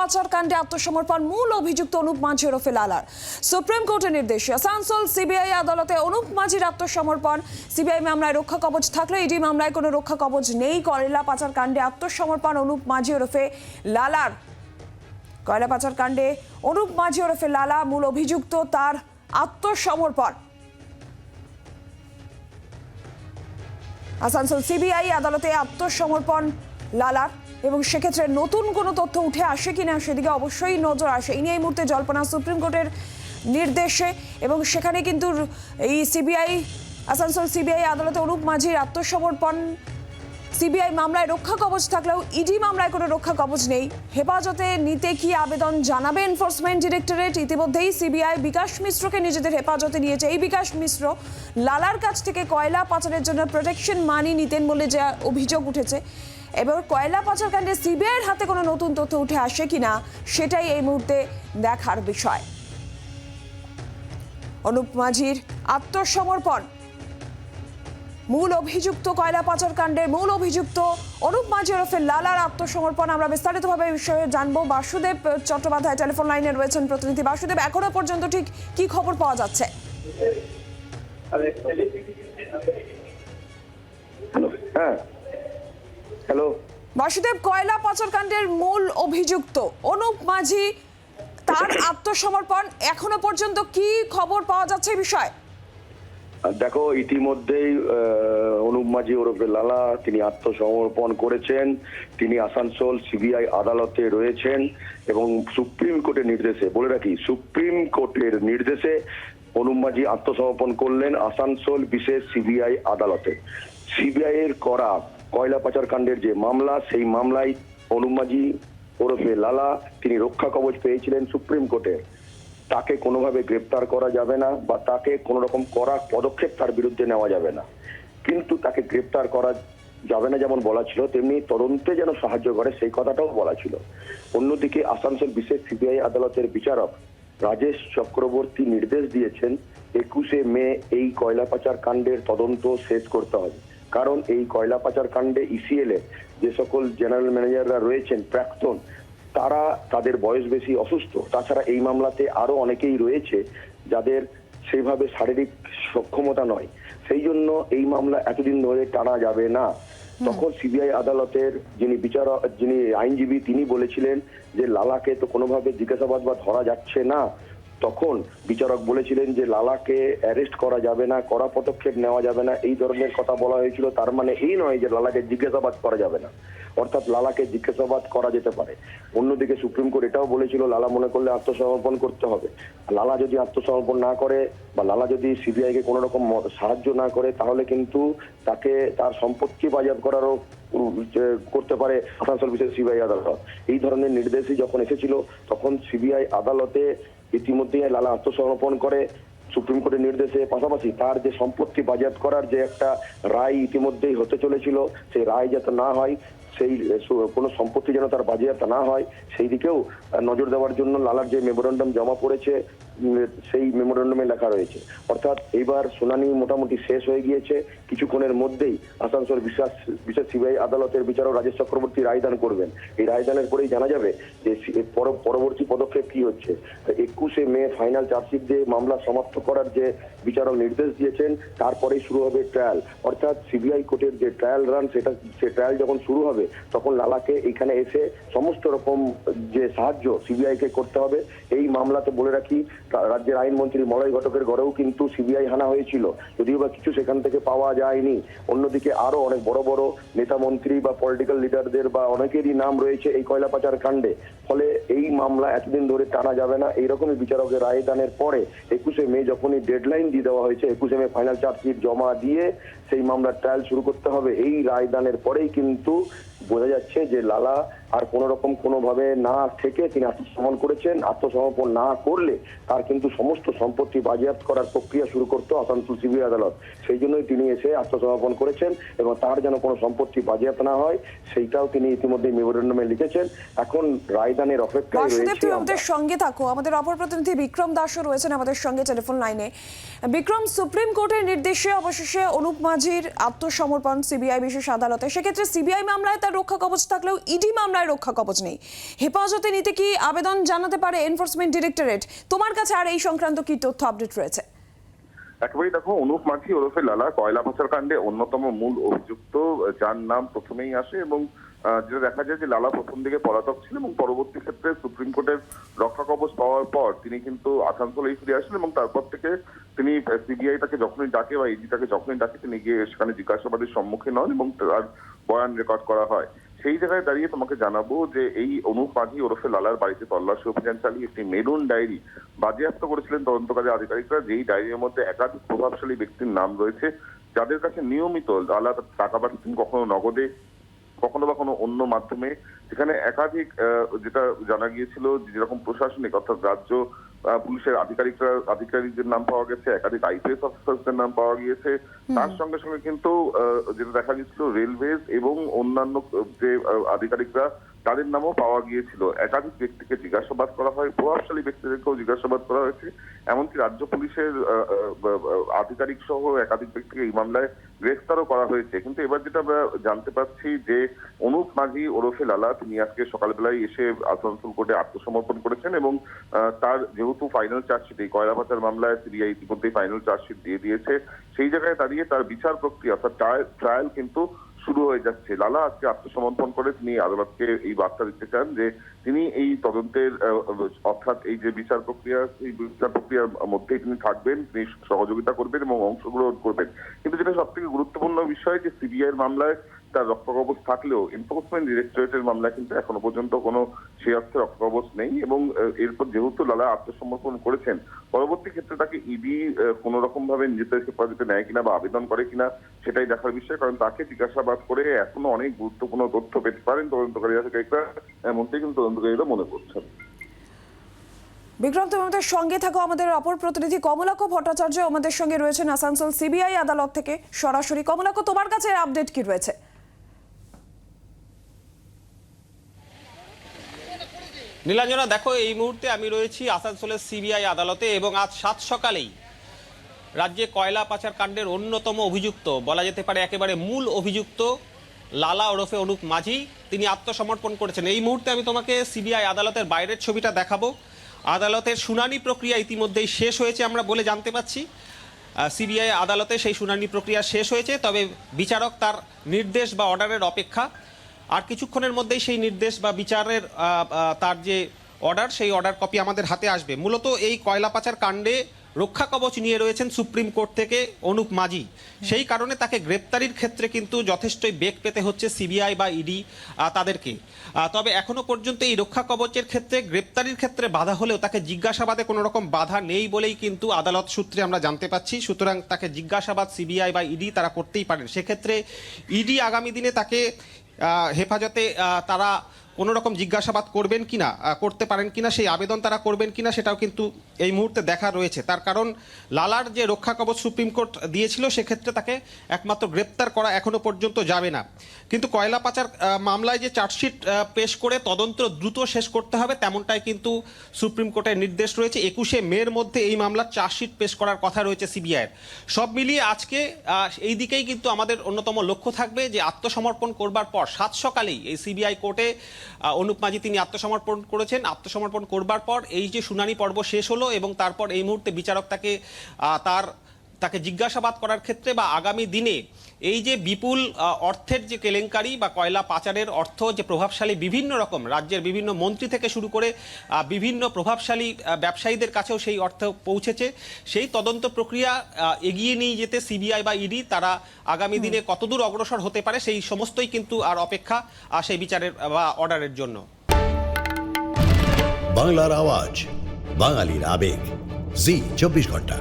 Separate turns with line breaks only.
পাচার কাণ্ডে আত্মসমর্পণ মূল অভিযুক্ত অনুপ মাঝি ওরফে লালার। সুপ্রিম কোর্টের নির্দেশে আসানসোল সিবিআই আদালতে অনুপ মাঝির আত্মসমর্পণ। সিবিআই মামলায় রক্ষা কবচ থাকলে ইডি মামলায় কোনো রক্ষা কবচ নেই। কয়লা পাচার কাণ্ডে আত্মসমর্পণ অনুপ মাঝি ওরফে লালার। কয়লা পাচার কাণ্ডে অনুপ মাঝি ওরফে লালা মূল অভিযুক্ত তার আত্মসমর্পণ। আসানসোল সিবিআই আদালতে আত্মসমর্পণ লালার এবং সেক্ষেত্রে নতুন কোনো তথ্য উঠে আসে কিনা সেদিকে অবশ্যই নজর আসে। এই নিয়ে এই মুহূর্তে জল্পনা সুপ্রিম কোর্টের নির্দেশে, এবং সেখানে কিন্তু এই সিবিআই, আসানসোল সিবিআই আদালতে অনুপ মাঝির আত্মসমর্পণ, সিবিআই মামলায় রক্ষা কবচ থাকলেও ইডি মামলায় কোনো রক্ষা কবচ নেই। হেফাজতে নিতে কি আবেদন জানাবে এনফোর্সমেন্ট ডিরেক্টরেট? ইতিমধ্যেই সিবিআই বিকাশ মিশ্রকে নিজেদের হেফাজতে নিয়েছে। এই বিকাশ মিশ্র লালার কাছ থেকে কয়লা পাচারের জন্য প্রোটেকশন মানি নিতেন বলে যা অভিযোগ উঠেছে। এবার কয়লা পাচার কাণ্ডে সিবিআইয়ের হাতে কোনো নতুন তথ্য উঠে আসে কিনা, সেটাই এই মুহূর্তে দেখার বিষয়। অনুপ মাঝির আত্মসমর্পণ। মূল অভিযুক্ত কয়লা পাচার কাণ্ডের মূল অভিযুক্ত অনুপ মাঝি ওরফে লালার আত্মসমর্পণ। আমরা বিস্তারিতভাবে এই বিষয়ে জানব। বাসুদেব চট্টোপাধ্যায় টেলিফোন লাইনে রয়েছেন প্রতিনিধি। বাসুদেব, এখনও পর্যন্ত ঠিক কি খবর পাওয়া যাচ্ছে?
হ্যাঁ। হ্যালো।
বাসুদেব কয়লা পাচার কাণ্ডের মূল অভিযুক্ত। অনুপ মাঝি তার আত্মসমর্পণ এখনও পর্যন্ত কি খবর পাওয়া যাচ্ছে বিষয়ে?
দেখো ইতিমধ্যেই অনুপ মাঝি ওরফে লালা তিনি আত্মসমর্পণ করেছেন। তিনি আসানসোল সিবিআই আদালতে রয়েছেন এবং সুপ্রিম কোর্টের নির্দেশে বলে রাখি সুপ্রিম কোর্টের নির্দেশে অনুপ মাঝি আত্মসমর্পণ করলেন আসানসোল বিশেষ সিবিআই আদালতে। সিবিআই এর করা কয়লা পাচার কাণ্ডের যে মামলা, সেই মামলায় অনুপ মাঝি ওরফে লালা তিনি রক্ষা কবচ পেয়েছিলেন সুপ্রিম কোর্টে। তাকে কোনোভাবে গ্রেপ্তার করা যাবে না বা তাকে কোনো রকম করা পদক্ষেপ তার বিরুদ্ধে নেওয়া যাবে না। কিন্তু তাকে গ্রেপ্তার করা যাবে না যেমন বলা ছিল, তেমনি তদন্তে যেন সাহায্য করে সেই কথাটাও বলা ছিল। অন্যদিকে আসানসোল বিশেষ সিবিআই আদালতের বিচারক রাজেশ চক্রবর্তী নির্দেশ দিয়েছেন, একুশে মে এই কয়লা পাচার কাণ্ডের তদন্ত শেষ করতে হবে। কারণ এই কয়লা পাচার কাণ্ডে ইসিএল এ যে সকল জেনারেল ম্যানেজাররা রয়েছেন প্রাক্তন তারা তাদের বয়স বেশি অসুস্থ। তাছাড়া এই মামলাতে আরও অনেকেই রয়েছে যাদের সেইভাবে শারীরিক সক্ষমতা নয়। সেই জন্য এই মামলা এতদিন ধরে টানা যাবে না। তখন সিবিআই আদালতের যিনি বিচারক যিনি আইনজীবী তিনি বলেছিলেন যে লালাকে তো কোনোভাবে জিজ্ঞাসাবাদ বা ধরা যাচ্ছে না। তখন বিচারক বলেছিলেন যে, লালাকে অ্যারেস্ট করা যাবে না, কড়া পদক্ষেপ নেওয়া যাবে না, এই ধরনের কথা বলা হয়েছিল। তার মানে এই নয় যে, লালাকে জিজ্ঞাসাবাদ করা যাবে না। অর্থাৎ লালাকে জিজ্ঞাসাবাদ করা যেতে পারে। অন্যদিকে সুপ্রিম কোর্ট এটাও বলেছিল, লালা মনে করলে আত্মসমর্পণ করতে হবে। লালা যদি আত্মসমর্পণ না করে বা লালা যদি সিবিআই কে কোনো রকম সাহায্য না করে, তাহলে কিন্তু তাকে তার সম্পত্তি বাজার করারও করতে পারে আসানসোল বিশেষ সিবিআই আদালত। এই ধরনের নির্দেশই যখন এসেছিল, তখন সিবিআই আদালতে ইতিমধ্যেই লালা আত্মসমর্পণ করে সুপ্রিম কোর্টের নির্দেশে পাশাপাশি তার যে সম্পত্তি বাজেয়াপ্ত করার যে একটা রায় ইতিমধ্যেই হতে চলেছিল, সেই রায় যাতে না হয়, সেই কোন সম্পত্তি যেন তার বাজেয়াপ্ত না হয়, সেই দিকেও নজর দেওয়ার জন্য লালার যে মেমোরেন্ডাম জমা পড়েছে সেই মেমোরেন্ডামে লেখা রয়েছে। অর্থাৎ এইবার শুনানি মোটামুটি শেষ হয়ে গিয়েছে। কিছুক্ষণের মধ্যেই আসানসোল বিশেষ বিশেষ সিবিআই আদালতের বিচারক রাজেশ চক্রবর্তী রায়দান করবেন। এই রায়দানের পরেই জানা যাবে যে পরবর্তী পদক্ষেপ কি হচ্ছে। একুশে মে ফাইনাল চার্জশিট দিয়ে মামলা সমাপ্ত করার যে বিচারক নির্দেশ দিয়েছেন, তারপরেই শুরু হবে ট্রায়াল। অর্থাৎ সিবিআই কোর্টের যে ট্রায়াল রান, সেটা সে ট্রায়াল যখন শুরু হবে, তখন লালাকে এখানে এসে সমস্ত রকম যে সাহায্য সিবিআইকে করতে হবে। এই মামলাতে বলে রাখি রাজ্যের আইনমন্ত্রী মলয় ঘটকের ঘরেও কিন্তু সিবিআই হানা হয়েছিল। যদিও বা কিছু সেখান থেকে পাওয়া যায়নি। অন্যদিকে আরও অনেক বড় বড় নেতা মন্ত্রী বা পলিটিক্যাল লিডারদের বা অনেকেরই নাম রয়েছে এই কয়লা পাচার কাণ্ডে। ফলে এই মামলা এতদিন ধরে টানা যাবে না। এইরকমই বিচারকের রায়দানের পরে একুশে মে যখনই ডেডলাইন দিয়ে দেওয়া হয়েছে, একুশে মে ফাইনাল চার্জশিট জমা দিয়ে সেই মামলার ট্রায়াল শুরু করতে হবে। এই রায়দানের পরেই কিন্তু বোঝা যাচ্ছে যে লালা আর কোন রকম কোনোভাবে না থেকে তিনি আত্মসমর্পণ করেছেন। আত্মসমর্পণ না করলে তার কিন্তু সমস্ত সম্পত্তি বাজেয়াপ্ত করার প্রক্রিয়া শুরু করতো আসানসোল সিবিআই আদালত। সেই জন্যই তিনি এসে আত্মসমর্পণ করেছেন এবং তার যেন কোনো সম্পত্তি বাজেয়াপ্ত না হয় সেইটাও তিনি ইতিমধ্যে মেমোরেন্ডামে লিখেছেন। এখন রায়দানের অপেক্ষায়
বাসুদেব
রয়েছে
আমাদের সঙ্গে থাকো আমাদের অপর প্রতিনিধি বিক্রম দাসও রয়েছেন আমাদের সঙ্গে টেলিফোন লাইনে। বিক্রম সুপ্রিম কোর্টের নির্দেশে অবশেষে অনুপ মাঝি মাঝির আত্মসমর্পণ সিবিআই বিশেষ আদালতে। সেক্ষেত্রে সিবিআই মামলায় তার রক্ষা কবচ থাকলেও ইডি মামলায় রক্ষা কবচ নেই। হেফাজতে নিতে কি আবেদন জানাতে পারে এনফোর্সমেন্ট ডিরেক্টরেট? তোমার কাছে আর এই সংক্রান্ত কি তথ্য আপডেট রয়েছে?
একেবারেই দেখো, অনুপ মাঝি, ওরফে লালা, কয়লা পাচার কাণ্ডে অন্যতম মূল অভিযুক্ত, যার নাম প্রথমেই আসে এবং যেটা দেখা যায় যে লালা প্রথম দিকে পলাতক ছিল এবং পরবর্তী ক্ষেত্রে সুপ্রিম কোর্টের রক্ষা কবচ পাওয়ার পর তিনি কিন্তু আসানসোলেই ফিরে আসেন এবং তারপর থেকে তিনি সিবিআই তাকে যখনই ডাকে বা ইডি তাকে যখনই ডাকে, তিনি গিয়ে সেখানে জিজ্ঞাসাবাদের সম্মুখীন হন এবং তার বয়ান রেকর্ড করা হয়। সেই জায়গায় দাঁড়িয়ে তোমাকে জানাব যে এই অনুপ মাঝি ওরফে লালার বাড়িতে তল্লাশি অভিযান চালিয়ে একটি মেরুন ডায়েরি বাজেয়াপ্ত করেছিলেন তদন্তকারী আধিকারিকরা। যেই ডায়েরির মধ্যে একাধিক প্রভাবশালী ব্যক্তির নাম রয়েছে, যাদের কাছে নিয়মিত লালা টাকা পাঠাতেন কখনো নগদে, কখনো বা কোনো অন্য মাধ্যমে। সেখানে একাধিক যেটা জানা গিয়েছিল যেরকম প্রশাসনিক অর্থাৎ রাজ্য পুলিশের আধিকারিকরা আধিকারিকদের নাম পাওয়া গেছে একাধিক আইপিএস অফিসারদের নাম পাওয়া গিয়েছে। তার সঙ্গে সঙ্গে কিন্তু আহ, যেটা দেখা গেছিল রেলওয়েজ এবং অন্যান্য যে আধিকারিকরা তাদের নামও পাওয়া গিয়েছিল। একাধিক ব্যক্তিকে জিজ্ঞাসাবাদ করা হয়, প্রভাবশালী ব্যক্তিদেরকেও জিজ্ঞাসাবাদ করা হয়েছে। এমনকি রাজ্য পুলিশের আধিকারিক সহ একাধিক ব্যক্তিকে এই মামলায় গ্রেফতারও করা হয়েছে। কিন্তু এবার যেটা আমরা জানতে পারছি যে অনুপ মাঝি ওরফে লালা, তিনি আজকে সকালবেলায় এসে আসানসোল কোর্টে আত্মসমর্পণ করেছেন এবং তার যেহেতু ফাইনাল চার্জশিট এই কয়লা পাচার মামলায় সিবিআই ইতিমধ্যেই ফাইনাল চার্জশিট দিয়ে দিয়েছে। সেই জায়গায় দাঁড়িয়ে তার বিচার প্রক্রিয়া অর্থাৎ ট্রায়াল কিন্তু শুরু হয়ে যাচ্ছে। লালা আজকে আত্মসমর্পণ করে তিনি আদালতকে এই বার্তা দিতে চান যে তিনি এই তদন্তের অর্থাৎ এই যে বিচার প্রক্রিয়া, এই বিচার প্রক্রিয়ার মধ্যেই তিনি থাকবেন, তিনি সহযোগিতা করবেন এবং অংশগ্রহণ করবেন। কিন্তু যেটা সব থেকে গুরুত্বপূর্ণ বিষয় যে সিবিআই মামলায় তার রক্ষাকবচ থাকলেও এনফোর্সমেন্ট ডিরেক্টরেটের মামলায় কিন্তু এখনও পর্যন্ত কোনো সেই অর্থে রক্ষাকবচ নেই এবং এরপর যেহেতু লালা আত্মসমর্পণ করেছেন, পরবর্তী ক্ষেত্রে তাকে ইডি কোনো রকম ভাবে নিজেদের হেফাজতে নেয় কিনা বা আবেদন করে কিনা সেটাই দেখার বিষয়, কারণ তাকে জিজ্ঞাসাবাদ করে এখনও অনেক গুরুত্বপূর্ণ তথ্য পেতে পারেন তদন্তকারী আধিকারিকরা, এমনটাই কিন্তু তদন্তকারীরা মনে করছেন।
বিক্রম তুমি আমাদের সঙ্গে থাকো আমাদের অপর প্রতিনিধি কমলাক্ষ ভট্টাচার্য, আমাদের সঙ্গে রয়েছেন আসানসোল সিবিআই আদালত থেকে সরাসরি। কমলাক্ষ তোমার কাছে আপডেট কি রয়েছে?
নীলাঞ্জনা, দেখো, এই মুহূর্তে আমি রয়েছি আসানসোলের সিবিআই আদালতে এবং আজ সাত সকালেই রাজ্যে কয়লা পাচার কাণ্ডের অন্যতম অভিযুক্ত, বলা যেতে পারে একেবারে মূল অভিযুক্ত লালা ওরফে অনুপ মাঝি, তিনি আত্মসমর্পণ করেছেন। এই মুহূর্তে আমি তোমাকে সিবিআই আদালতের বাইরের ছবিটা দেখাবো। আদালতের শুনানি প্রক্রিয়া ইতিমধ্যেই শেষ হয়েছে, আমরা বলে জানতে পাচ্ছি সিবিআই আদালতে সেই শুনানি প্রক্রিয়া শেষ হয়েছে, তবে বিচারক তার নির্দেশ বা অর্ডারের অপেক্ষা আর কিছুক্ষণের মধ্যেই সেই নির্দেশ বা বিচারের তার যে অর্ডার সেই অর্ডার কপি আমাদের হাতে আসবে। মূলত এই কয়লা পাচার কাণ্ডে রক্ষা কবচ নিয়ে রয়েছেন সুপ্রিম কোর্ট থেকে অনুপ মাঝি। সেই কারণে তাকে গ্রেপ্তারির ক্ষেত্রে কিন্তু যথেষ্টই বেগ পেতে হচ্ছে সিবিআই বা ইডি তাদেরকে। তবে এখনও পর্যন্ত এই রক্ষা কবচের ক্ষেত্রে গ্রেপ্তারির ক্ষেত্রে বাধা হলেও তাকে জিজ্ঞাসাবাদে কোনো রকম বাধা নেই বলেই কিন্তু আদালত সূত্রে আমরা জানতে পাচ্ছি। সুতরাং তাকে জিজ্ঞাসাবাদ সিবিআই বা ইডি তারা করতেই পারেন। সেক্ষেত্রে ইডি আগামী দিনে তাকে হেফাজতে তারা কোনো রকম জিজ্ঞাসাবাদ করবেন কিনা করতে পারেন কিনা, সেই আবেদন তারা করবেন কিনা সেটাও কিন্তু এই মুহূর্তে দেখা রয়েছে। তার কারণ লালার যে রক্ষা কবচ সুপ্রিম কোর্ট দিয়েছিল সেক্ষেত্রে তাকে একমাত্র গ্রেপ্তার করা এখনও পর্যন্ত যাবে না। কিন্তু কয়লা পাচার মামলায় যে চার্জশিট পেশ করে তদন্ত দ্রুত শেষ করতে হবে তেমনটাই কিন্তু সুপ্রিম কোর্টের নির্দেশ রয়েছে। একুশে মের মধ্যে এই মামলার চার্জশিট পেশ করার কথা রয়েছে সিবিআইয়ের। সব মিলিয়ে আজকে এই দিকেই কিন্তু আমাদের অন্যতম লক্ষ্য থাকবে যে আত্মসমর্পণ করবার পর সাত সকালেই এই সিবিআই কোর্টে অনুপ মাঝি তিনি আত্মসমর্পণ করেছেন। আত্মসমর্পণ করবার পর এই যে শুনানি পর্ব শেষ হলো এবং তারপর এই মুহূর্তে বিচারক তাকে তার তাকে জিজ্ঞাসাবাদ করার ক্ষেত্রে বা আগামী দিনে এই যে বিপুল অর্থের যে কেলেঙ্কারি বা কয়লা পাচারের অর্থ যে প্রভাবশালী বিভিন্ন রকম রাজ্যের বিভিন্ন মন্ত্রী থেকে শুরু করে বিভিন্ন প্রভাবশালী ব্যবসায়ীদের কাছেও সেই অর্থ পৌঁছেছে সেই তদন্ত প্রক্রিয়া এগিয়ে নিয়ে যেতে সিবিআই বা ইডি তারা আগামী দিনে কতদূর অগ্রসর হতে পারে সেই সমস্তই কিন্তু আর অপেক্ষা সেই বিচারের বা অর্ডারের জন্য।
বাংলার আওয়াজ বাঙালির আবেগ জি চব্বিশ ঘণ্টা।